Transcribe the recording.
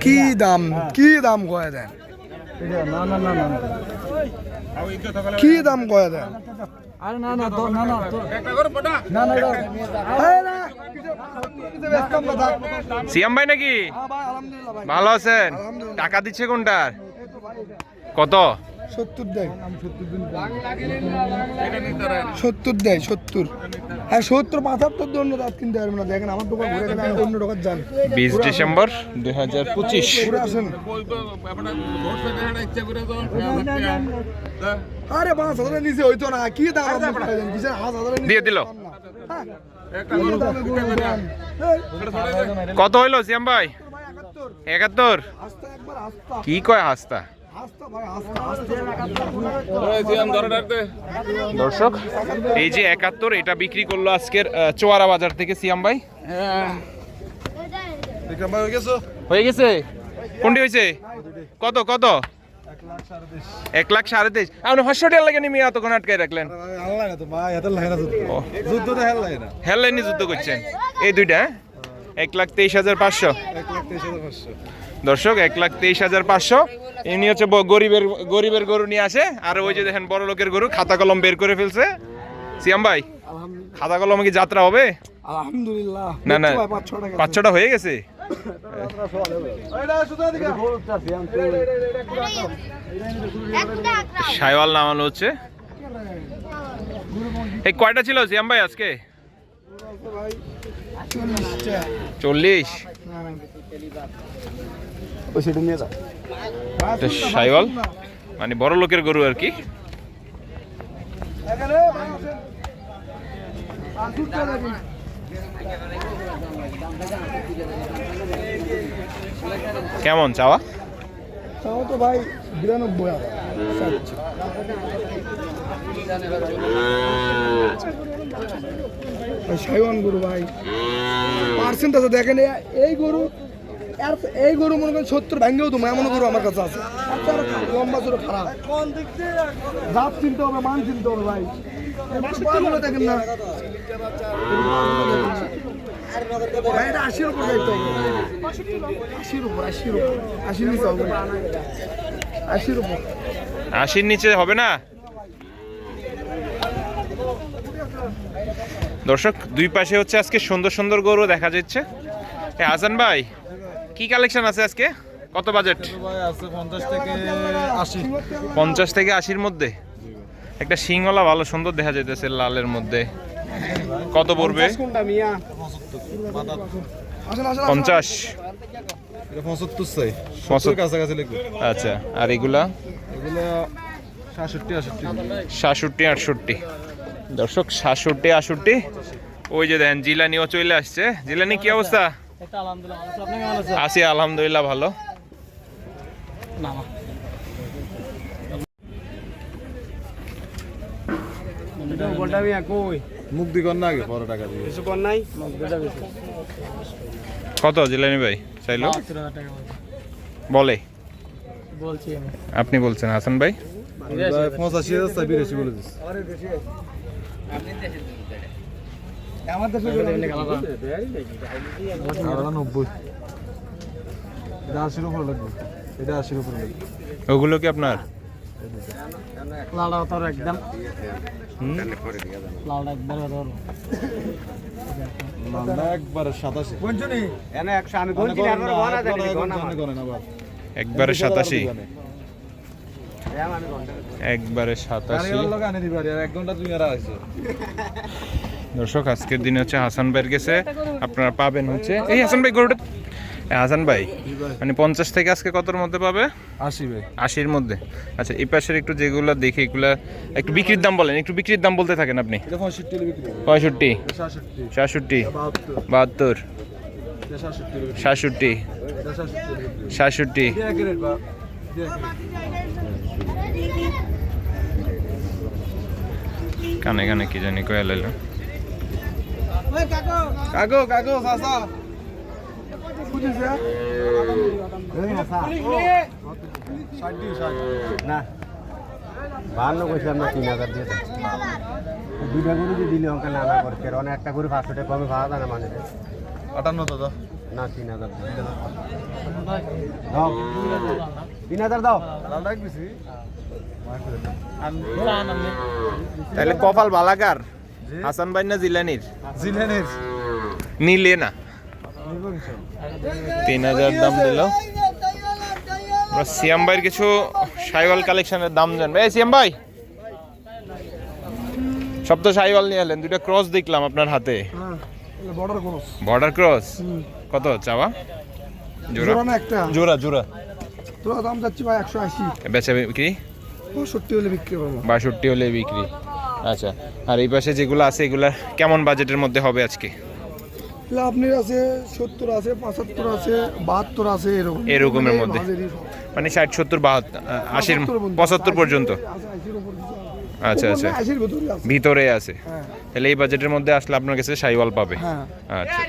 কি দাম কি দাম কয়ে দেন? না না না না কি দাম কয়ে দেন? আরে না না না না না না না, কিছু- কিছু ব্যস্ত আমরা থাক। সিয়াম ভাই নাকি? হ্যাঁ ভাই, আলহামদুলিল্লাহ ভাই। ভালো আছেন? টাকা দিচ্ছে কোনটার? কত? সত্তর দেয়। সত্তর দেয় সত্তর। হ্যাঁ সত্তর পঁচাত্তর জন্য দাঁত কিনতে পারবে না। দেখেন আমার দোকান ঘুরে গেলে আমি অন্য দোকান যান বিশ ডিসেম্বর দুই হাজার পঁচিশ। ঘুরে আসেন। আরে পাঁচ হাজারের নিচে হইতো না। কি দাম দিয়ে দিল। হ্যাঁ, কত হইল সিয়াম ভাই? একাত্তর। কি কয় হাস্তা? দর্শক এই যে একাত্তর এটা বিক্রি করল আজকের চোয়ারা বাজার থেকে সিয়াম ভাই। হয়ে গেছে? কোনটি হয়েছে? কত কত? এক লাখ সাড়ে তেইশ। আপনি টাকা লাগে নিমি এতক্ষণ আটকায় রাখলেন? হেললাইনি যুদ্ধ করছেন। এই দুইটা হ্যাঁ? এক লাখ তেইশ হাজার পাঁচশো। দর্শক এক লাখ তেইশ হাজার পাঁচশো। ইনি হচ্ছে গরিবের গরিবের গরু নিয়ে আসে। আর ওই যে দেখেন বড় লোকের গরু খাতা কলম বের করে ফেলছে। সিয়াম ভাই খাতা কলমে কি যাত্রা হবে? আলহামদুলিল্লাহ। না না পাঁচ ছটা হয়ে গেছে? সাইওয়াল নামানো হচ্ছে। এই কয়টা ছিল সিয়াম ভাই আজকে? চল্লিশ। ওই সেটা নিয়ে যা। সাইওয়াল? মানে বড় লোকের গরু আর কি। কেমন চাওয়া? তাও তো ভাই বিরানব্বই সাইওয়ান গরু ভাই। পার্সেন্ট আছে দেখেন এই গরু আর এই গরু মনে করেন সত্তর ভাঙ্গেও তো এমন গরু আমার কাছে আছে। আর লম্বা চড়ো খারাপ। জাত চিনতে হবে, মান চিনতে হবে ভাই। দেখেন না। আশির উপর আশির আশির আশির নিচে হবে না? দর্শক দুই পাশে হচ্ছে আজকে সুন্দর সুন্দর গরু দেখা যাচ্ছে। এ হাসান ভাই কি কালেকশন আছে আজকে? কত বাজেট পঞ্চাশ থেকে আশির মধ্যে। একটা শিংওয়ালা ভালো সুন্দর দেখা যাইতেছে লালের মধ্যে। কত পড়বে? আসেন আসেন পঞ্চাশ। আচ্ছা আর এগুলা? এগুলো সাতষট্টি আটষট্টি। দর্শক সাতষট্টি আটষট্টি। ওই যে দেখেন জিলানিও চলে আসছে। জিলানি কি অবস্থা? একটা আলহামদুলিল্লাহ ভালো আছি। আলহামদুলিল্লাহ ভালো। কত জিলানি ভাই? চাইলো। বলে। আপনি বলছেন হাসান ভাই? পঁচাশি হাজার বলে আমার দেশে এমনি খেলা করেন। আড়া নব্বই এটা আশির উপরে লাগবে এটা আশির উপরে লাগবে ওগুলো কি আপনার লালটা তোর একদম লালটা একবার তোর মামলা একবার সাতাশি এনে একশো আমি গনেন আবার একবারে সাতাশি। একবারে সাতাশি। দর্শক আজকের দিনে হচ্ছে হাসান ভাইয়ের গেছে। আপনারা পাবেন হচ্ছে এই হাসান ভাই গরুটা হাসান ভাই মানে পঞ্চাশ থেকে আজকে কতর মধ্যে পাবে? আশি ভাই। আশির মধ্যে। আচ্ছা এই পাশের একটু যেগুলো দেখি এগুলা একটু বিক্রির দাম বলেন একটু বিক্রির দাম বলতে থাকেন আপনি। পঁয়ষট্টি সাতষট্টি। বাহাত্তর। সাতষট্টি সাতষট্টি। কানে কানে কি জানি কয়ে লাইলো। কাকু। কাকু চাচা না। ভালো কইছিলাম না তিন হাজার দিয়ে দুইটা গরু দিয়ে দিলে অঙ্কে নানা করছে অনেক একটা গরু পাঁচশো টাকা কমে পাওয়া যায় না মানুষের। আটান্ন দাদা না তিন হাজার তিন হাজার দাও তাহলে কপাল বালাকার হাসান ভাই না জিলানির? জিলানির। নিলে না। তিন হাজার দাম দিল। আমরা সিয়াম ভাইয়ের কিছু সাইওয়াল কালেকশনের দাম জানবে। এই সিয়াম ভাই! সব তো সাইওয়াল নিয়ে এলেন দুইটা ক্রস দেখলাম আপনার হাতে। বর্ডার ক্রস বর্ডার ক্রস কত চাওয়া? জোড়া? জোড়া না একটা। জোড়া জোড়া। তোরা দাম যাচ্ছি ভাই একশো আশি। বেচা বিক্রি? পঁয়ষট্টি হলে বিক্রি করব। বাষট্টি হলে বিক্রি। আচ্ছা আর এই পাশে যেগুলো আছে এগুলা কেমন বাজেটের মধ্যে হবে আজকে? আপনার আছে সত্তর আছে পঁচাত্তর আছে বাহাত্তর আছে এরকম। এরকমের মধ্যে। মানে ষাট সত্তর বাহাত্তর আশির পঁচাত্তর পর্যন্ত। আচ্ছা আচ্ছা। ভিতরে আছে। হ্যাঁ। তাহলে এই বাজেটের মধ্যে আসলে আপনার কাছে সাইওয়াল পাবে। হ্যাঁ। আচ্ছা